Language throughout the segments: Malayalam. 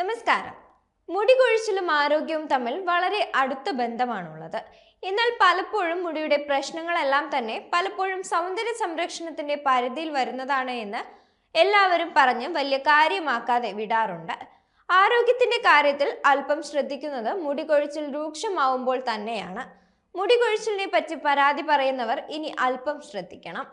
നമസ്കാരം. മുടി കൊഴിച്ചിലും ആരോഗ്യവും തമ്മിൽ വളരെ അടുത്ത ബന്ധമാണുള്ളത്. എന്നാൽ പലപ്പോഴും മുടിയുടെ പ്രശ്നങ്ങളെല്ലാം തന്നെ പലപ്പോഴും സൗന്ദര്യ സംരക്ഷണത്തിന്റെ പരിധിയിൽ വരുന്നതാണ് എന്ന് എല്ലാവരും പറഞ്ഞ് വലിയ കാര്യമാക്കാതെ വിടാറുണ്ട്. ആരോഗ്യത്തിന്റെ കാര്യത്തിൽ അല്പം ശ്രദ്ധിക്കുന്നത് മുടി കൊഴിച്ചിൽ രൂക്ഷമാവുമ്പോൾ തന്നെയാണ്. മുടി കൊഴിച്ചിലിനെ പറ്റി പരാതി പറയുന്നവർ ഇനി അല്പം ശ്രദ്ധിക്കണം.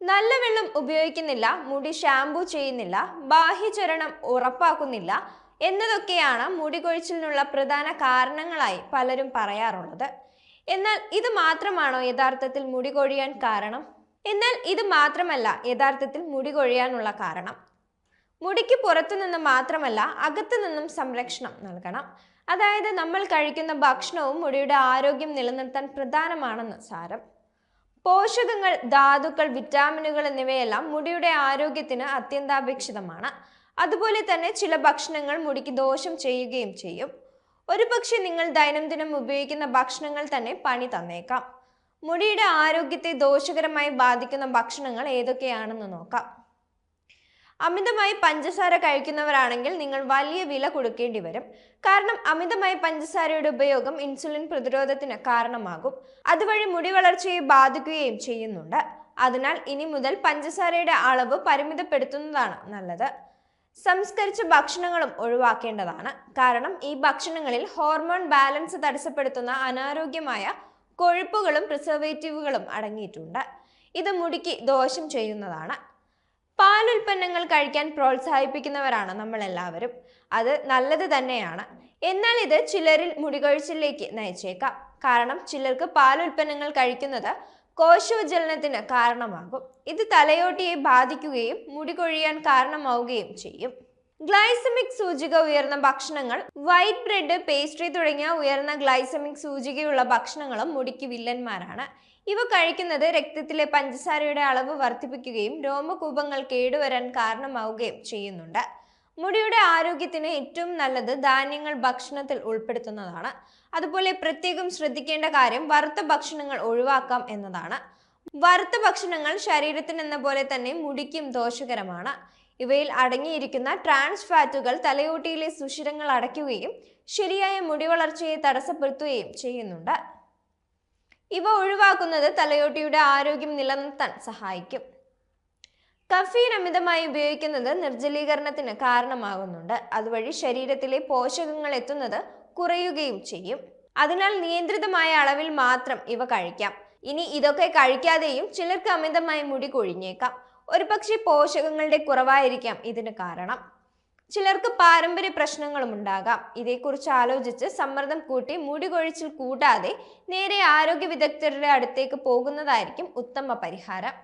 നല്ല വെള്ളം ഉപയോഗിക്കുന്നില്ല മുടി ഷാംപൂ ചെയ്യുന്നില്ല ബാഹ്യചരണം ഉറപ്പാക്കുന്നില്ല എന്നതൊക്കെയാണ് മുടി കൊഴിച്ചിലിനുള്ള പ്രധാന കാരണങ്ങളായി പലരും പറയാറുള്ളത്. എന്നാൽ ഇത് മാത്രമാണോ യഥാർത്ഥത്തിൽ മുടി കൊഴിയാൻ കാരണം? എന്നാൽ ഇത് മാത്രമല്ല യഥാർത്ഥത്തിൽ മുടി കൊഴിയാനുള്ള കാരണം. മുടിക്ക് പുറത്തുനിന്ന് മാത്രമല്ല അകത്തു നിന്നും സംരക്ഷണം നൽകണം. അതായത് നമ്മൾ കഴിക്കുന്ന ഭക്ഷണവും മുടിയുടെ ആരോഗ്യം നിലനിർത്താൻ പ്രധാനമാണെന്ന് സാരം. പോഷകങ്ങൾ ധാതുക്കൾ വിറ്റാമിനുകൾ എന്നിവയെല്ലാം മുടിയുടെ ആരോഗ്യത്തിന് അത്യന്താപേക്ഷിതമാണ്. അതുപോലെ തന്നെ ചില ഭക്ഷണങ്ങൾ മുടിക്ക് ദോഷം ചെയ്യുകയും ചെയ്യും. ഒരുപക്ഷെ നിങ്ങൾ ദൈനംദിനം ഉപയോഗിക്കുന്ന ഭക്ഷണങ്ങൾ തന്നെ പണി തന്നേക്കാം. മുടിയുടെ ആരോഗ്യത്തെ ദോഷകരമായി ബാധിക്കുന്ന ഭക്ഷണങ്ങൾ ഏതൊക്കെയാണെന്ന് നോക്കാം. അമിതമായി പഞ്ചസാര കഴിക്കുന്നവരാണെങ്കിൽ നിങ്ങൾ വലിയ വില കൊടുക്കേണ്ടി വരും. കാരണം അമിതമായി പഞ്ചസാരയുടെ ഉപയോഗം ഇൻസുലിൻ പ്രതിരോധത്തിന് കാരണമാകും. അതുവഴി മുടി വളർച്ചയെ ബാധിക്കുകയും ചെയ്യുന്നുണ്ട്. അതിനാൽ ഇനി മുതൽ പഞ്ചസാരയുടെ അളവ് പരിമിതപ്പെടുത്തുന്നതാണ് നല്ലത്. സംസ്കരിച്ച ഭക്ഷണങ്ങളും ഒഴിവാക്കേണ്ടതാണ്. കാരണം ഈ ഭക്ഷണങ്ങളിൽ ഹോർമോൺ ബാലൻസ് തടസ്സപ്പെടുത്തുന്ന അനാരോഗ്യമായ കൊഴുപ്പുകളും പ്രിസർവേറ്റീവുകളും അടങ്ങിയിട്ടുണ്ട്. ഇത് മുടിക്ക് ദോഷം ചെയ്യുന്നതാണ്. പാലുൽപ്പന്നങ്ങൾ കഴിക്കാൻ പ്രോത്സാഹിപ്പിക്കുന്നവരാണ് നമ്മൾ എല്ലാവരും അത് നല്ലത് തന്നെയാണ്. എന്നാൽ ഇത് ചിലരിൽ മുടികൊഴിച്ചിലേക്ക് നയിച്ചേക്കാം. കാരണം ചിലർക്ക് പാലുൽപ്പന്നങ്ങൾ കഴിക്കുന്നത് കോശോജ്വലനത്തിന് കാരണമാകും. ഇത് തലയോട്ടിയെ ബാധിക്കുകയും മുടി കൊഴിയാൻ കാരണമാവുകയും ചെയ്യും. ഗ്ലൈസമിക് സൂചിക ഉയർന്ന ഭക്ഷണങ്ങൾ വൈറ്റ് ബ്രെഡ് പേസ്ട്രി തുടങ്ങിയ ഉയർന്ന ഗ്ലൈസമിക് സൂചികയുള്ള ഭക്ഷണങ്ങളും മുടിക്ക് വില്ലന്മാരാണ്. ഇവ കഴിക്കുന്നത് രക്തത്തിലെ പഞ്ചസാരയുടെ അളവ് വർദ്ധിപ്പിക്കുകയും രോമകൂപങ്ങൾ കേടുവരാൻ കാരണമാവുകയും ചെയ്യുന്നുണ്ട്. മുടിയുടെ ആരോഗ്യത്തിന് ഏറ്റവും നല്ലത് ധാന്യങ്ങൾ ഭക്ഷണത്തിൽ ഉൾപ്പെടുത്തുന്നതാണ്. അതുപോലെ പ്രത്യേകം ശ്രദ്ധിക്കേണ്ട കാര്യം വറുത്ത ഭക്ഷണങ്ങൾ ഒഴിവാക്കാം എന്നതാണ്. വറുത്ത ഭക്ഷണങ്ങൾ ശരീരത്തിന് എന്ന പോലെ തന്നെ മുടിക്കും ദോഷകരമാണ്. ഇവയിൽ അടങ്ങിയിരിക്കുന്ന ട്രാൻസ് ഫാറ്റുകൾ തലയോട്ടിയിലെ സുഷിരങ്ങൾ അടയ്ക്കുകയും ശരിയായ മുടി വളർച്ചയെ തടസ്സപ്പെടുത്തുകയും ചെയ്യുന്നുണ്ട്. ഇവ ഒഴിവാക്കുന്നത് തലയോട്ടിയുടെ ആരോഗ്യം നിലനിർത്താൻ സഹായിക്കും. കഫീൻ അമിതമായി ഉപയോഗിക്കുന്നത് നിർജലീകരണത്തിന് കാരണമാകുന്നുണ്ട്. അതുവഴി ശരീരത്തിലെ പോഷകങ്ങൾ എത്തുന്നത് കുറയുകയും ചെയ്യും. അതിനാൽ നിയന്ത്രിതമായ അളവിൽ മാത്രം ഇവ കഴിക്കാം. ഇനി ഇതൊക്കെ കഴിക്കാതെയും ചിലർക്ക് അമിതമായി മുടി കൊഴിഞ്ഞേക്കാം. ഒരുപക്ഷെ പോഷകങ്ങളുടെ കുറവായിരിക്കാം ഇതിന് കാരണം. ചിലർക്ക് പാരമ്പര്യ പ്രശ്നങ്ങളും ഉണ്ടാകാം. ഇതേക്കുറിച്ച് ആലോചിച്ച് സമ്മർദ്ദം കൂട്ടി മുടി കൊഴിച്ചിൽ കൂടാതെ നേരെ ആരോഗ്യ വിദഗ്ധരുടെ അടുത്തേക്ക് പോകുന്നതായിരിക്കും ഉത്തമ പരിഹാരം.